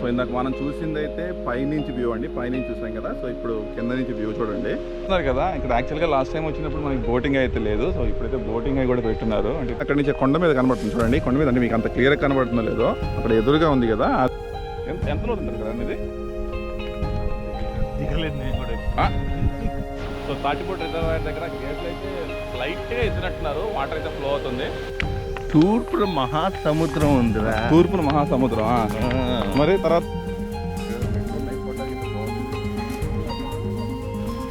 So ఇందాక మనం చూసింది అయితే పైనుంచి వ్యూ అండి. పైనుంచి చూసాం కదా. సో ఇప్పుడు కింద నుంచి వ్యూ చూడండి. చూస్తున్నారు కదా ఇక్కడ యాక్చువల్గా లాస్ట్ టైం వచ్చినప్పుడు మనకి బోటింగ్ అయితే లేదు. సో ఇప్పుడైతే బోటింగ్ అయి కూడా పెట్టున్నారు. అంటే అక్కడ నుంచి కొండ మీద కనబడుతుంది చూడండి. కొండ మీద అంటే మీకు అంత క్లియర్గా కనబడుతుందో లేదో అక్కడ ఎదురుగా ఉంది కదా. ఎంత ఎంతలో ఉంటుంది కదా ఆ? సో తాటిపూట రిజర్వాయర్ దగ్గర గేట్లు అయితే లైట్గా ఎత్తినట్టున్నారు వాటర్ అయితే ఫ్లో అవుతుంది. తూర్పు మహాసముద్రం ఉందిరా. తూర్పున మహాసముద్రం ఆ. మరి తర్వాత?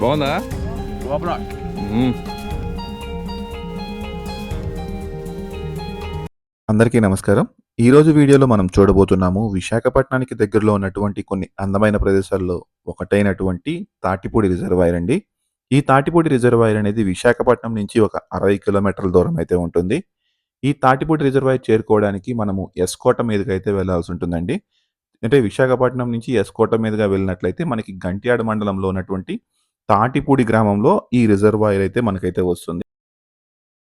బాగుందా? మ్మ్. అందరికీ నమస్కారం. ఈ రోజు వీడియోలో మనం చూడబోతున్నాము విశాఖపట్నానికి దగ్గరలో ఉన్నటువంటి కొన్ని అందమైన ప్రదేశాల్లో ఒకటైనటువంటి తాటిపూడి రిజర్వాయర్ అండి. ఈ తాటిపూడి రిజర్వాయర్ అనేది విశాఖపట్నం నుంచి ఒక అరవై కిలోమీటర్ల దూరం అయితే ఉంటుంది. ఈ తాటిపూడి రిజర్వాయర్ చేరుకోవడానికి మనము ఎస్కోట మీదుగా అయితే వెళ్ళాల్సి ఉంటుందండి. అంటే విశాఖపట్నం నుంచి ఎస్కోట మీదుగా వెళ్ళినట్లయితే మనకి గంట్యాడ మండలంలో ఉన్నటువంటి తాటిపూడి గ్రామంలో ఈ రిజర్వాయర్ అయితే మనకైతే వస్తుంది.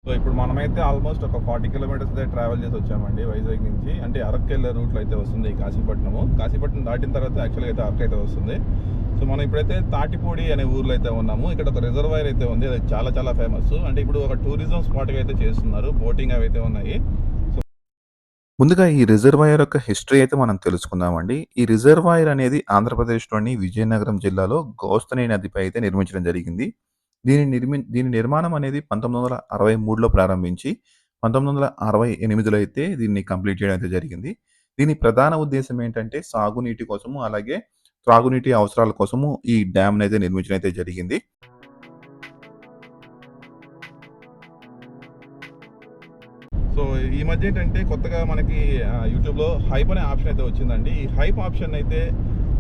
సో ఇప్పుడు మనమైతే ఆల్మోస్ట్ ఒక ఫార్టీ కిలోమీటర్స్ అయితే ట్రావెల్ చేసి వచ్చామండి వైజాగ్ నుంచి. అంటే అరకు వెళ్ళే రూట్లో అయితే వస్తుంది ఈ కాశీపట్నము. కాశీపట్నం దాటిన తర్వాత యాక్చువల్గా అయితే అరకు అయితే వస్తుంది. సో మనం ఇప్పుడైతే తాటిపూడి అనే ఊర్లో అయితే ఉన్నాము. ఇక్కడ ఒక రిజర్వాయర్ అయితే ఉంది. అది చాలా చాలా ఫేమస్ అంటే ఇప్పుడు ఒక టూరిజం స్పాట్గా అయితే చేస్తున్నారు. బోటింగ్ అవి అయితే ఉన్నాయి. ముందుగా ఈ రిజర్వాయర్ యొక్క హిస్టరీ అయితే మనం తెలుసుకుందామండి. ఈ రిజర్వాయర్ అనేది ఆంధ్రప్రదేశ్లోని విజయనగరం జిల్లాలో గోస్తని నదిపై అయితే నిర్మించడం జరిగింది. దీని నిర్మి దీని నిర్మాణం అనేది పంతొమ్మిది వందల అరవై మూడులో ప్రారంభించి పంతొమ్మిది వందల అరవై ఎనిమిదిలో అయితే దీన్ని కంప్లీట్ చేయడం అయితే జరిగింది. దీని ప్రధాన ఉద్దేశం ఏంటంటే సాగునీటి కోసము అలాగే త్రాగునీటి అవసరాల కోసము ఈ డ్యామ్ అయితే నిర్మించడం అయితే జరిగింది. సో ఈ మధ్య ఏంటంటే కొత్తగా మనకి యూట్యూబ్లో హైప్ అనే ఆప్షన్ అయితే వచ్చిందండి. ఈ హైప్ ఆప్షన్ అయితే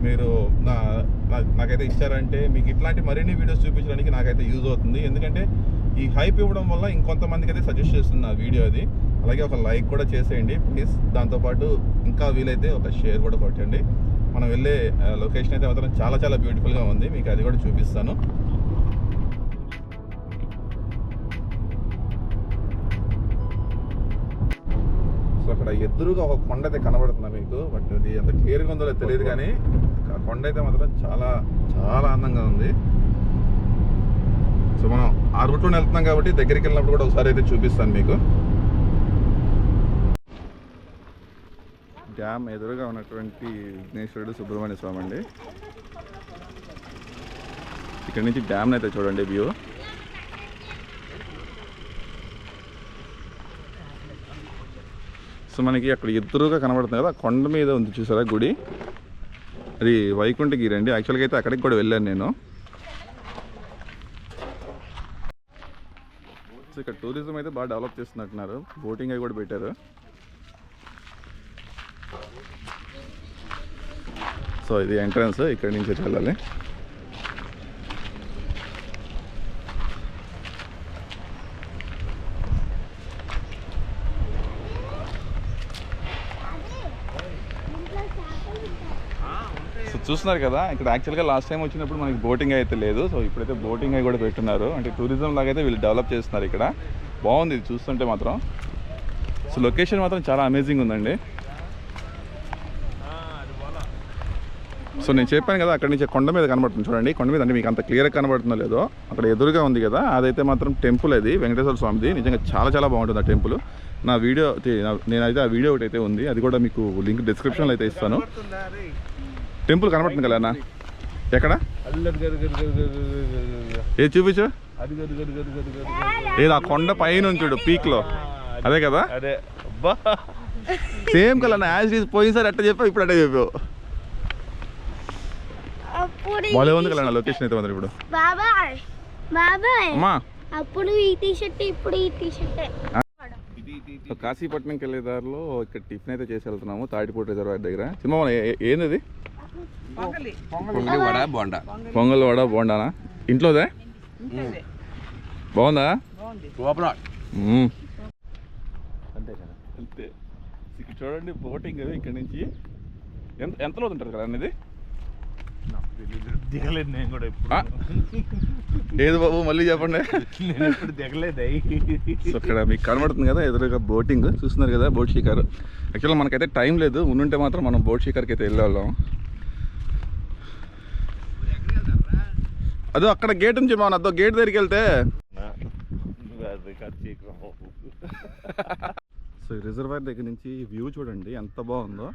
మీరు నా నా- నాకైతే ఇచ్చారంటే మీకు ఇట్లాంటి మరిన్ని వీడియోస్ చూపించడానికి నాకైతే యూజ్ అవుతుంది. ఎందుకంటే ఈ హైప్ ఇవ్వడం వల్ల ఇంకొంతమందికి అయితే సజెస్ట్ చేస్తుంది వీడియో అది. అలాగే ఒక లైక్ కూడా చేసేయండి. ప్లీజ్ దాంతోపాటు ఇంకా వీలైతే ఒక షేర్ కూడా కొట్టండి. మనం వెళ్ళే లొకేషన్ అయితే మాత్రం చాలా చాలా బ్యూటిఫుల్గా ఉంది. మీకు అది కూడా చూపిస్తాను. అక్కడ ఎదురుగా ఒక కొండ అయితే కనబడుతుంది మీకు? బట్ అది ఎంత క్లియర్గా ఉందో తెలియదు కానీ ఆ కొండ అయితే మాత్రం చాలా చాలా అందంగా ఉంది. సో మనం ఆ రూట్లోనే వెళ్తున్నాం కాబట్టి దగ్గరికి వెళ్ళినప్పుడు కూడా ఒకసారి అయితే చూపిస్తాను మీకు. డ్యామ్ ఎదురుగా ఉన్నటువంటి విఘ్నేశ్వరుడు సుబ్రహ్మణ్య స్వామి అండి. ఇక్కడ నుంచి డ్యామ్ అయితే చూడండి వ్యూ. సో మనకి అక్కడ ఎదురుగా కనబడుతుంది కదా కొండ మీద ఉంది చూసారా గుడి? అది వైకుంఠగిరి అండి యాక్చువల్గా అయితే అక్కడికి కూడా వెళ్ళాను నేను. సో ఇక్కడ టూరిజం అయితే బాగా డెవలప్ చేస్తున్నట్టున్నారు. బోటింగ్ అవి కూడా పెట్టారు. సో ఇది ఎంట్రన్స్ ఇక్కడ నుంచి వెళ్ళాలి. చూస్తున్నారు కదా ఇక్కడ యాక్చువల్గా లాస్ట్ టైం వచ్చినప్పుడు మనకి బోటింగ్ అయితే లేదు. సో ఇప్పుడైతే బోటింగ్ అవి కూడా పెట్టున్నారు. అంటే టూరిజం లాగా అయితే వీళ్ళు డెవలప్ చేస్తున్నారు ఇక్కడ. బాగుంది ఇది చూస్తుంటే మాత్రం. సో లొకేషన్ మాత్రం చాలా అమేజింగ్ ఉందండి. సో నేను చెప్పాను కదా అక్కడ నుంచి కొండ మీద కనబడుతుంది. చూడండి కొండ మీద అంటే మీకు అంత క్లియర్గా కనబడుతుందో లేదో అక్కడ ఎదురుగా ఉంది కదా అదైతే మాత్రం టెంపుల్ అది వెంకటేశ్వర స్వామిది. నిజంగా చాలా చాలా బాగుంటుంది ఆ టెంపుల్ నా వీడియో నేనైతే ఆ వీడియో ఒకటి అయితే ఉంది. అది కూడా మీకు లింక్ డిస్క్రిప్షన్లో అయితే ఇస్తాను. టెంపుల్ కనబడుతుంది కదా అన్న? ఎక్కడ? ఏ చూపించు. ఏది ఆ కొండ పైన చూడు పీక్లో అదే కదా? అదే. అబ్బా. సేమ్ అన్న యాజ్ ఈజ్ పోయినసారి అట్ట చెప్పావు ఇప్పుడు అట్ట చెప్పావు. బాలే ఉంది కదా లొకేషన్ అయితే మాత్రం ఇప్పుడు. బాబాయ్ బాబాయ్ అమ్మా. అప్పుడు ఈ టీ షర్ట్ ఇప్పుడు ఈ టీ షర్ట్ సో కాశీపట్నంకి వెళ్ళే దారిలో ఇక్కడ టిఫిన్ అయితే చేసి వెళ్తున్నాము తాటిపూట రిజర్వాయర్ దగ్గర. చిన్న ఏంది పొంగలి. వడ బోండా. పొంగల్ వడ బోండానా? ఇంట్లోదే? బాగుందా. అంతే ఇక్కడ చూడండి బోటింగ్ ఇక్కడ నుంచి. ఎంత ఎంతలో ఉంటుంది కదా అనేది? దిగలేదు నేను కూడా ఆ? ఎప్పుడు ఏది బాబు మళ్ళీ చెప్పండి. నేను ఎప్పుడు దిగలేదు. సో ఇక్కడ మీకు కనబడుతుంది కదా ఎదురుగా బోటింగ్. చూస్తున్నారు కదా బోట్ షికార్. యాక్చువల్గా మనకైతే టైం లేదు. ఉండుంటే మాత్రం మనం బోట్ షికార్కి అయితే వెళ్ళేవాళ్ళం. అదో అక్కడ గేట్ నుంచి మనం అదో గేట్ దగ్గరికి వెళ్తే. సో ఈ రిజర్వాయర్ దగ్గర నుంచి వ్యూ చూడండి ఎంత బాగుందో.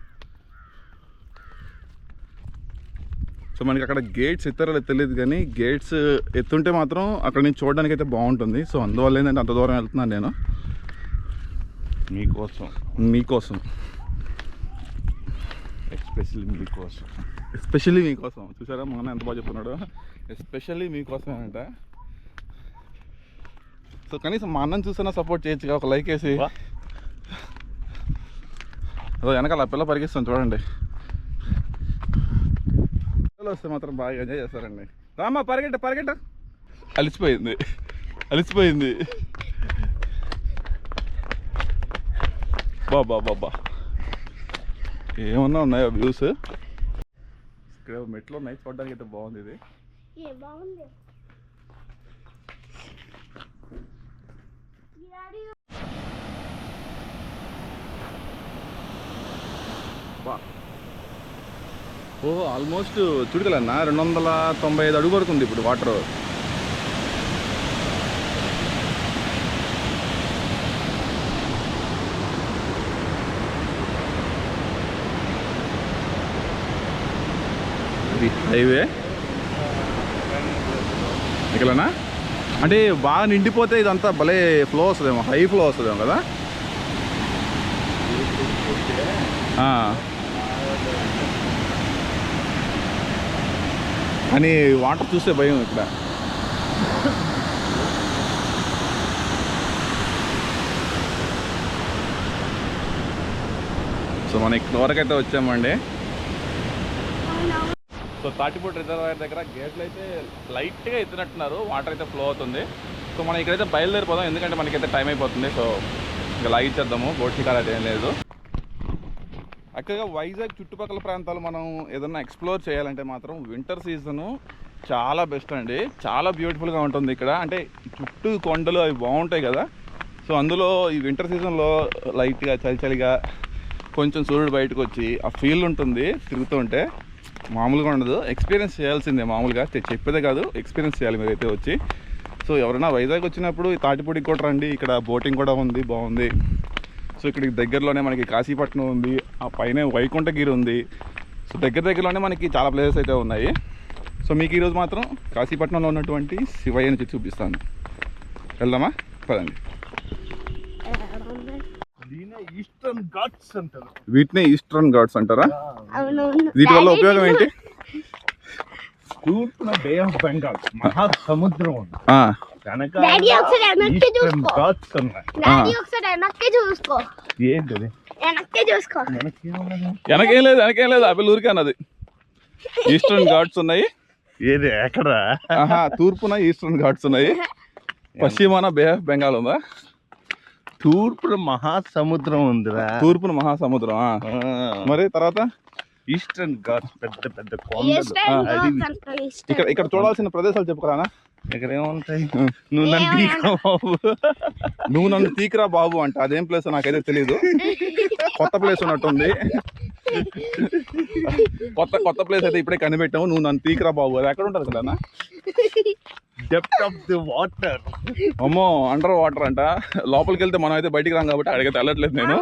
సో మనకి అక్కడ గేట్స్ ఎత్తారో తెలియదు కానీ గేట్స్ ఎత్తుంటే మాత్రం అక్కడ నుంచి చూడడానికి అయితే బాగుంటుంది. సో అందువల్ల ఏంటంటే అంత దూరం వెళ్తున్నాను నేను. మీకోసం మీకోసం ఎస్పెషల్లీ మీకోసం ఎస్పెషల్లీ మీకోసం చూసారా? మా అన్న ఎంత బాగా చెప్తున్నాడు. ఎస్పెషల్లీ మీకోసం అంట. సో కనీసం మా అన్నని చూసినా సపోర్ట్ చేయొచ్చుగా ఒక లైక్ వేసి. అదో వెనకాల పిల్ల పరిగిస్తాను చూడండి. పిల్లలు వస్తే మాత్రం బాగా ఎంజాయ్ చేస్తారండి. రామా పరిగెట్ట పరిగెట్ట. అలిసిపోయింది. అలిసిపోయింది. బాబా బాబా ఏమన్నా ఉన్నాయో వ్యూస్ ఇక్కడ మెట్లు ఉన్నాయి చూడడానికి అయితే బాగుంది ఇది. ఏ బాగుంది. డాడీ బా. ఓ ఆల్మోస్ట్ చుడకలన్నా. రెండు వందల తొంభై ఐదు అడుగు వరకు ఉంది ఇప్పుడు వాటర్ ఇది హైవే? ఇక్కడనా అంటే బాగా నిండిపోతే ఇదంతా భలే ఫ్లో వస్తుందేమో హై ఫ్లో వస్తుందేమో కదా? అని వాటర్ చూస్తే భయం ఇక్కడ. సో మనం ఇక్కడ వరకు అయితే వచ్చామండి. సో తాటిపూడి రిజర్వాయర్ దగ్గర గేట్లు అయితే లైట్గా ఎత్తినట్టున్నారు. వాటర్ అయితే ఫ్లో అవుతుంది. సో మనం ఇక్కడైతే బయలుదేరిపోదాం. ఎందుకంటే మనకైతే టైం అయిపోతుంది. సో ఇంకా లాగిచ్చేద్దాము బోట్ షికార్ అయితే ఏం లేదు. అక్కగా వైజాగ్ చుట్టుపక్కల ప్రాంతాలు మనం ఏదన్నా ఎక్స్ప్లోర్ చేయాలంటే మాత్రం వింటర్ సీజను చాలా బెస్ట్ అండి. చాలా బ్యూటిఫుల్గా ఉంటుంది ఇక్కడ. అంటే చుట్టూ కొండలు అవి బాగుంటాయి కదా. సో అందులో ఈ వింటర్ సీజన్లో లైట్గా చలి చలిగా కొంచెం సూర్యుడు బయటకు వచ్చి ఆ ఫీల్ ఉంటుంది తిరుగుతుంటే మామూలుగా ఉండదు. ఎక్స్పీరియన్స్ చేయాల్సిందే మామూలుగా. చెప్పేదే కాదు. ఎక్స్పీరియన్స్ చేయాలి మీరైతే వచ్చి. సో ఎవరైనా వైజాగ్ వచ్చినప్పుడు ఈ తాటిపూడికి కూడా రండి. ఇక్కడ బోటింగ్ కూడా ఉంది. బాగుంది. సో ఇక్కడికి దగ్గరలోనే మనకి కాశీపట్నం ఉంది. ఆ పైన వైకుంఠగిరి ఉంది. సో దగ్గర దగ్గరలోనే మనకి చాలా ప్లేసెస్ అయితే ఉన్నాయి. సో మీకు ఈరోజు మాత్రం కాశీపట్నంలో ఉన్నటువంటి శివయ్య నుంచి చూపిస్తాను. వెళ్దామా? పదండి. ఈస్టర్న్ ఘాట్స్ అంటారు. వీటినే ఈస్టర్న్ గాడ్స్ అంటారా? వీటి వల్ల ఉపయోగం ఏంటి? తూర్పున బే ఆఫ్ బెంగాల్ మహాసముద్రం. ఉంది కనుక ఈస్టర్న్ ఘాట్స్ ఉన్నాయి. చూసుకో. ఏంటది? వెనకేం లేదు వెనకేం లేదు. అవి ఊరికే అన్నది. ఈస్టర్న్ ఘాట్స్ ఉన్నాయి. ఏది ఎక్కడ? ఆహా తూర్పున ఈస్టర్న్ ఘాట్స్ ఉన్నాయి. పశ్చిమాన బే ఆఫ్ బెంగాల్ ఉందా? తూర్పున మహాసముద్రం ఉందిరా. తూర్పున మహాసముద్రం ఆ. మరి తర్వాత? ఈస్టర్న్ ఘాట్స్ పెద్ద పెద్ద కొండలు. ఇక్కడ ఇక్కడ చూడాల్సిన ప్రదేశాలు చెప్పుకురానా? ఇక్కడ ఏముంటాయి నువ్వు నన్ను? తీసుకో బాబు. నువ్వు నన్ను తీకురా బాబు అంట. అదేం ప్లేస్ నాకైతే తెలియదు కొత్త ప్లేస్ ఉన్నట్టుంది. కొత్త కొత్త ప్లేస్ అయితే ఇప్పుడే కనిపెట్టాము. నువ్వు నన్ను తీకురా బాబు. అది ఎక్కడ ఉంటుంది కదా డెప్త్ ఆఫ్ ది వాటర్ అమ్మో అండర్ వాటర్ అంట. లోపలికి వెళ్తే మనం అయితే బయటికి రాం కాబట్టి అడిగితే వెళ్ళట్లేదు నేను.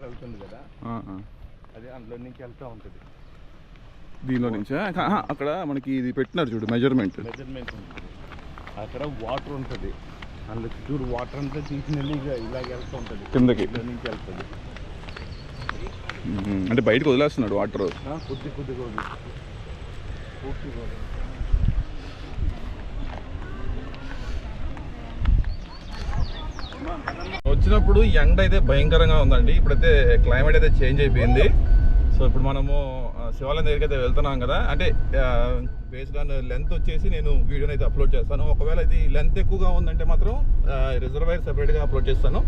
వెళ్తుంది కదా. అది అందులో నుంచి వెళ్తూ ఉంటుంది. దీనిలో నుంచా? అక్కడ మనకి ఇది పెట్టినారు చూడు మెజర్మెంట్ మెజర్మెంట్ ఉంటుంది. అక్కడ వాటర్ ఉంటుంది. అందులో చుట్టూరు వాటర్ అంతా తీసిన ఇలాగ వెళ్తూ ఉంటుంది. కిందకి. నుంచి వెళ్తుంది. అంటే బయటకు వదిలేస్తున్నాడు వాటర్. కొద్ది. వచ్చినప్పుడు ఎండ అయితే భయంకరంగా ఉందండి. ఇప్పుడైతే క్లైమేట్ అయితే చేంజ్ అయిపోయింది. సో ఇప్పుడు మనము శివాలయం దగ్గరికి అయితే వెళ్తున్నాం కదా. అంటే బేస్డ్ ఆన్ లెంత్ వచ్చేసి నేను వీడియోని అయితే అప్లోడ్ చేస్తాను. ఒకవేళ ఇది లెంత్ ఎక్కువగా ఉందంటే మాత్రం రిజర్వాయర్ సెపరేట్గా అప్లోడ్ చేస్తాను.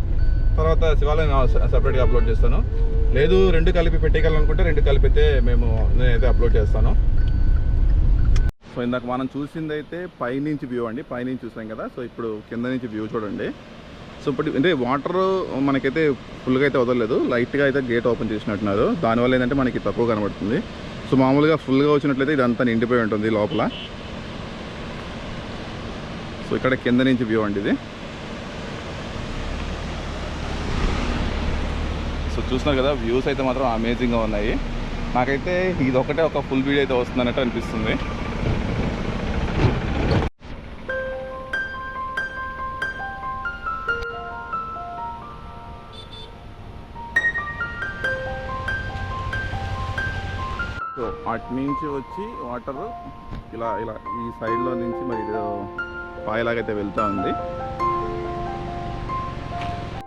తర్వాత శివాలయం సపరేట్గా అప్లోడ్ చేస్తాను. లేదు రెండు కలిపి పెట్టేయాలనుకుంటే రెండు కలిపితే మేము నేనైతే అప్లోడ్ చేస్తాను. సో ఇందాక మనం చూసింది అయితే పైనుంచి వ్యూ అండి. పైనుంచి చూసాం కదా. సో ఇప్పుడు కింద నుంచి వ్యూ చూడండి. సో ఇప్పుడు అంటే వాటర్ మనకైతే ఫుల్గా అయితే వదలలేదు. లైట్గా అయితే గేట్ ఓపెన్ చేసినట్టున్నారు. దానివల్ల ఏంటంటే మనకి తక్కువ కనబడుతుంది. సో మామూలుగా ఫుల్గా వచ్చినట్లయితే ఇదంతా నిండిపోయి ఉంటుంది లోపల. సో ఇక్కడ కింద నుంచి వ్యూ అండి ఇది. చూస్తున్నారు కదా వ్యూస్ అయితే మాత్రం అమేజింగ్గా ఉన్నాయి. నాకైతే ఇది ఒకటే ఒక ఫుల్ వీడియో అయితే వస్తుందన్నట్టు అనిపిస్తుంది. సో అటు నుంచి వచ్చి వాటర్ ఇలా ఇలా ఈ సైడ్లో నుంచి మరి పాయలాగైతే వెళ్తూ ఉంది.